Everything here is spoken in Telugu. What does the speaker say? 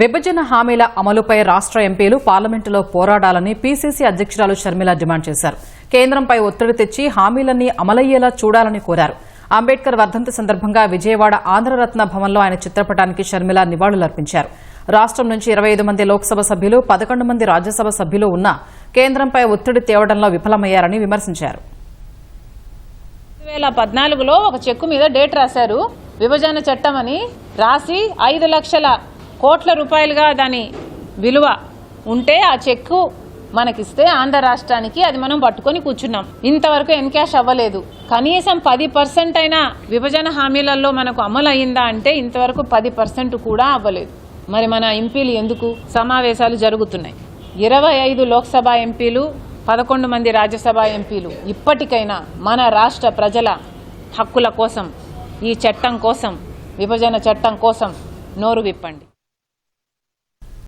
విభజన హామీల అమలుపై రాష్ట్ర ఎంపీలు పార్లమెంటులో పోరాడాలని పీసీసీ అధ్యక్షురాలు షర్మిల డిమాండ్ చేశారు. కేంద్రంపై ఒత్తిడి తెచ్చి హామీలన్నీ అమలయ్యేలా చూడాలని కోరారు. అంబేద్కర్ వర్ధంతి సందర్భంగా విజయవాడ ఆంధ్రరత్న భవన్లో ఆయన చిత్రపటానికి షర్మిల నివాళులర్పించారు. రాష్ట్రం నుంచి ఇరవై ఐదు మంది లోక్సభ సభ్యులు పదకొండు మంది రాజ్యసభ సభ్యులు ఉన్నా కేంద్రంపై ఒత్తిడి తేవడంలో విఫలమయ్యారని విమర్శించారు. రెండు వేల పద్నాలుగులో ఒక చెక్కు మీద డేట్ రాశారు. విభజన చట్టం అని రాసి ఐదు లక్షల కోట్ల రూపాయలుగా దాని విలువ ఉంటే ఆ చెక్కు మనకిస్తే ఆంధ్ర రాష్ట్రానికి అది మనం పట్టుకొని కూర్చున్నాం. ఇంతవరకు ఎన్కాష్ అవ్వలేదు. కనీసం పది పర్సెంట్ అయినా విభజన హామీలలో మనకు అమలు అయిందా అంటే ఇంతవరకు పది పర్సెంట్ కూడా అవ్వలేదు. మరి మన ఎంపీలు ఎందుకు? సమావేశాలు జరుగుతున్నాయి. ఇరవై ఐదు లోక్సభ ఎంపీలు పదకొండు మంది రాజ్యసభ ఎంపీలు ఇప్పటికైనా మన రాష్ట్ర ప్రజల హక్కుల కోసం ఈ చట్టం కోసం విభజన చట్టం కోసం నోరు విప్పండి.